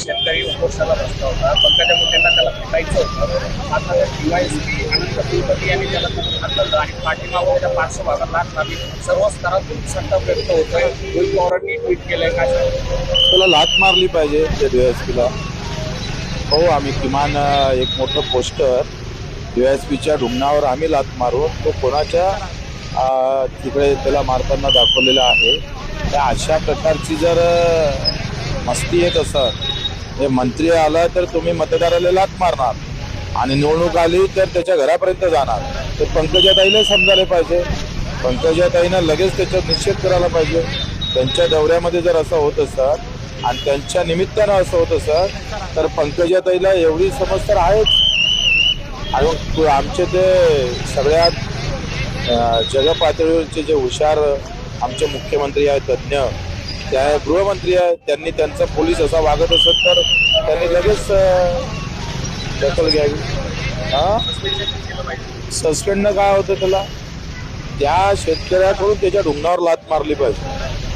शेतकरी उपोषणाला बसला होता पण त्याच्यामुळे त्यांना त्याला भेटायचं होतं. आता डीवायएसपी आणि कपिलपती यांनी त्याला तिथून हाकललं आणि पाठीमागून त्या पार्श्वभागात लाट सर्व स्तरातून संताप व्यक्त होतोय. रोहित पवारांनी ट्विट केलंय काय त्याला लात मारली पाहिजे त्या डी हो आम्ही किमान एक मोठं पोस्टर डीवायएसपीच्या एस ढुंगणावर आम्ही लात मारू. तो कोणाच्या तिकडे त्याला मारताना दाखवलेला आहे. त्या अशा प्रकारची जर मस्ती येत असत हे मंत्री आला तर तुम्ही मतदाराला लात मारणार. आणि निवडणूक आली तर त्याच्या घरापर्यंत जाणार. तर पंकजाताईला समजायला पाहिजे. पंकजाताईनं लगेच त्याच्यात निश्चित करायला पाहिजे. त्यांच्या दौऱ्यामध्ये जर असं होत असत आणि त्यांच्या निमित्तानं असं होत असत तर पंकजाताईला एवढी समज तर आहेच. आणि आमचे ते सगळ्यात जगपातळीवरचे जे हुशार आमचे मुख्यमंत्री आहेत तज्ज्ञ त्या गृहमंत्री आहेत त्यांनी त्यांचा पोलीस असा वागत असत तर त्यांनी लगेच दखल घ्यावी. हा? सस्पेंडनं काय होतं त्याला? त्या शेतकऱ्याकडून त्याच्या ढुंगणावर लात मारली पाहिजे.